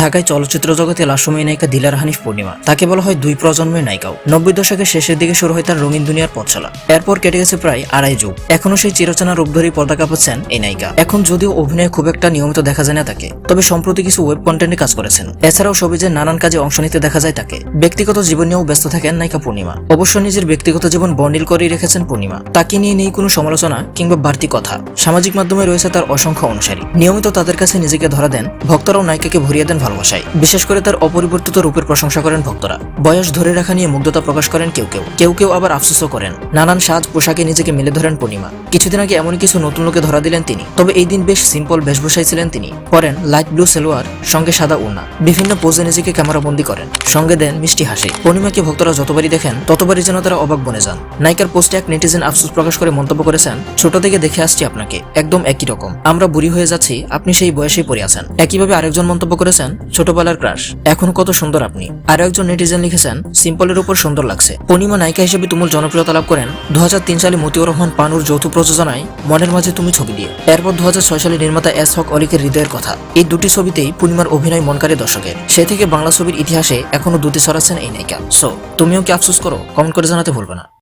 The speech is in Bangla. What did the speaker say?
ঢাকায় চলচ্চিত্র জগতে লাসময়ী নায়িকা দিলার হানিফ পূর্ণিমা। তাকে বলা হয় দুই প্রজন্মের নায়িকাও। নব্বই দশকের শেষের দিকে শুরু হয় তার রঙিন দুনিয়ার পথ চলা এরপর কেটে গেছে প্রায় আড়াই যুগ। এখনও সেই চিরচেনা রূপ ধরেই পর্দা কাঁপাচ্ছেন এই নায়িকা। এখন যদিও অভিনয়ে খুব একটা নিয়মিত দেখা যায় না তাকে, তবে সম্প্রতি কিছু ওয়েব কন্টেন্টে কাজ করেছেন। এছাড়াও সবিজে নানান কাজে অংশ নিতে দেখা যায় তাকে, ব্যক্তিগত জীবন নিয়েও ব্যস্ত থাকেন নায়িকা পূর্ণিমা। অবশ্য নিজের ব্যক্তিগত জীবন বর্ণিল করেই রেখেছেন পূর্ণিমা। তাকে নিয়ে নেই কোনো সমালোচনা কিংবা বাড়তি কথা। সামাজিক মাধ্যমে রয়েছে তার অসংখ্য অনুসারী। নিয়মিত তাদের কাছে নিজেকে ধরা দেন, ভক্তরাও নায়িকাকে ভরিয়ে দেন ভালোবাসায়। বিশেষ করে তার অপরিবর্তিত রূপের প্রশংসা করেন ভক্তরা। বয়স ধরে রাখা নিয়ে মুগ্ধতা প্রকাশ করেন কেউ কেউ। কেউ কেউ আবার আফসোসও করেন। নানান সাজ পোশাকে নিজেকে মেলে ধরেন পূর্ণিমা। কিছুদিন আগে এমন কিছু নতুন লোকে ধরা দিলেন তিনি। তবে এই দিন বেশ সিম্পল বেশভূষায় ছিলেন তিনি। পরেন লাইট ব্লু সেলোয়ার, সঙ্গে সাদা উন্না বিভিন্ন পোজে নিজেকে ক্যামেরাবন্দি করেন। সঙ্গে দেন মিষ্টি হাসি। পূর্ণিমাকে ভক্তরা যতবারই দেখেন, ততবারই যেন তারা অবাক বনে যান। নায়িকার পোস্টে এক নেটিজেন আফসোস প্রকাশ করে মন্তব্য করেছেন, ছোট থেকে দেখে আসছি আপনাকে। একদম একই রকম। আমরা বুড়ি হয়ে যাচ্ছি, আপনি সেই বয়সেই পড়ে আছেন। একইভাবে আরেকজন মন্তব্য করেছেন ছোটবেলার ক্রাশ এখনও কত সুন্দর আপনি। আরও একজন নেটিজেন লিখেছেন, সিম্পলের উপর সুন্দর লাগছে। পূর্ণিমা নায়িকা হিসেবে তুমুল জনপ্রিয়তা লাভ করেন দু সালে মতিউর রহমান পানুর যৌথ প্রযোজনায় মনের মাঝে তুমি ছবি দিয়ে। এরপর দু হাজার ছয় সালে নির্মাতা এস হক অলিকের হৃদয়ের কথা। এই দুটি ছবিতেই পূর্ণিমার অভিনয় মন কাড়ে দর্শকের। সে থেকে বাংলা ছবির ইতিহাসে এখনও দুটি ছড়াচ্ছেন এই নায়িকা। সো তুমিও কি আফসোস করো? কমেন্ট করে জানাতে ভুলবে না।